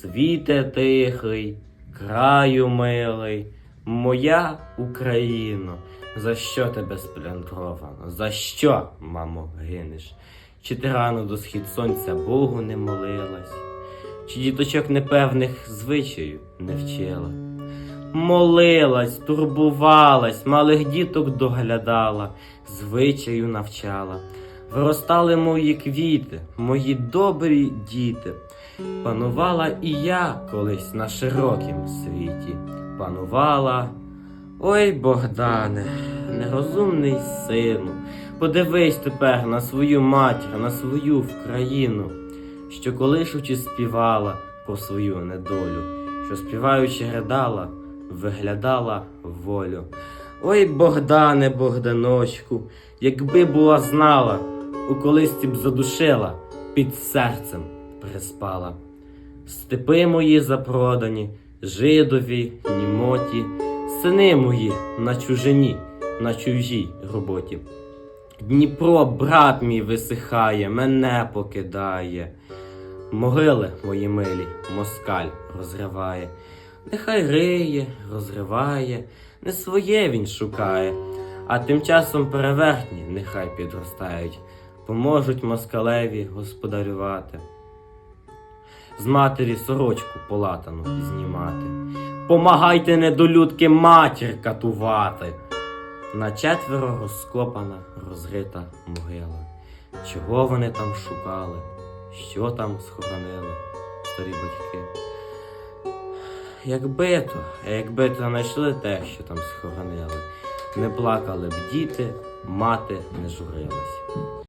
Світе тихий, краю милий, моя Україно, за що тебе сплюндровано? За що, мамо, гинеш? Чи ти рано до схід сонця Богу не молилась? Чи діточок непевних звичаїв не вчила? Молилась, турбувалась, малих діток доглядала, звичаю навчала. Виростали мої квіти, мої добрі діти. Панувала і я колись на широкім світі. Панувала. Ой, Богдане, нерозумний сину, подивись тепер на свою матір, на свою вкраїну, що колишучи співала про свою недолю, що співаючи ридала, виглядала волю. Ой, Богдане, Богданочку, якби була знала, у колисці б задушила, під серцем приспала. Степи мої запродані, жидові, німоті, сини мої на чужині, на чужій роботі. Дніпро, брат мій висихає, мене покидає. Могили мої милі, москаль розриває. Нехай риє, розриває, не своє він шукає, а тим часом перевертні нехай підростають, поможуть москалеві господарювати. З матері сорочку полатану знімати. Помагайте недолюдки матір катувати. На четверо розкопана, розрита могила. Чого вони там шукали? Що там схоронили старі батьки? Якби то, якби то знайшли те, що там схоронили, не плакали б діти, мати не журилась.